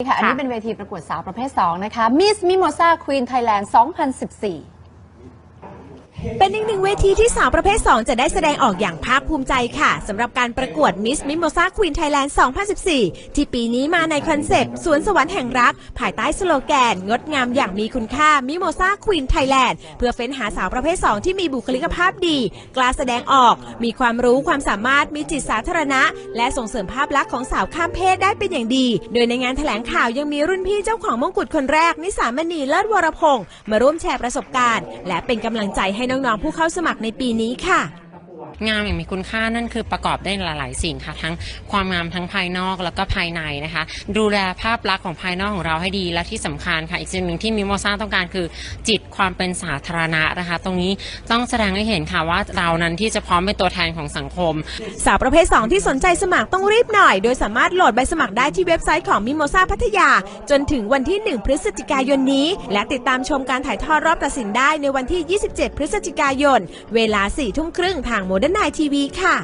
ค่ะ อันนี้ค่ะเป็นเวทีประกวดสาวประเภท 2 นะคะ Miss Mimosa Queen Thailand 2014 เป็นอีกหนึ่งเวทีที่สาวประเภท 2 จะได้แสดงออกอย่างภาคภูมิใจค่ะสำหรับการประกวด Miss Mimosa Queen Thailand 2014 ที่ปีนี้มาในคอนเซปต์สวนสวรรค์แห่งรัก ภายใต้สโลแกน งดงามอย่างมีคุณค่า Mimosa Queen Thailand เพื่อเฟ้นหาสาวประเภท 2 ที่มีบุคลิกภาพดี กล้าแสดงออก มีความรู้ความสามารถมีจิตสาธารณะ และส่งเสริมภาพลักษณ์ของสาวข้ามเพศได้เป็นอย่างดี โดยในงานแถลงข่าวยังมีรุ่นพี่เจ้าของมงกุฎคนแรก นิสามณีเลิศวรพงศ์มาร่วมแชร์ประสบการณ์ และเป็นกำลังใจให้น้องๆผู้เข้าสมัครในปีนี้ค่ะ งามอย่างมีคุณค่านั่นคือประกอบได้หลาย ๆ สิ่งค่ะ ทั้งความงามทั้งภายนอกแล้วก็ภายในนะคะ ดูแลภาพลักษณ์ของภายนอกของเราให้ดีและที่สำคัญค่ะ อีกสิ่งหนึ่งที่มิโมซ่าต้องการคือ จิตความเป็นสาธารณะนะคะ ตรงนี้ต้องแสดงให้เห็นค่ะว่าเรานั้นที่จะพร้อมเป็นตัวแทนของสังคม สาวประเภท 2 ที่สนใจสมัครต้องรีบหน่อย โดยสามารถโหลดใบสมัครได้ที่เว็บไซต์ของมิโมซาพัทยา จนถึงวันที่ 1 พฤศจิกายนนี้ และติดตามชมการถ่ายทอดรอบตัดสินได้ในวันที่ 27 พฤศจิกายน เวลา4ทุ่มครึ่งทางโมด้านไนทีวีค่ะ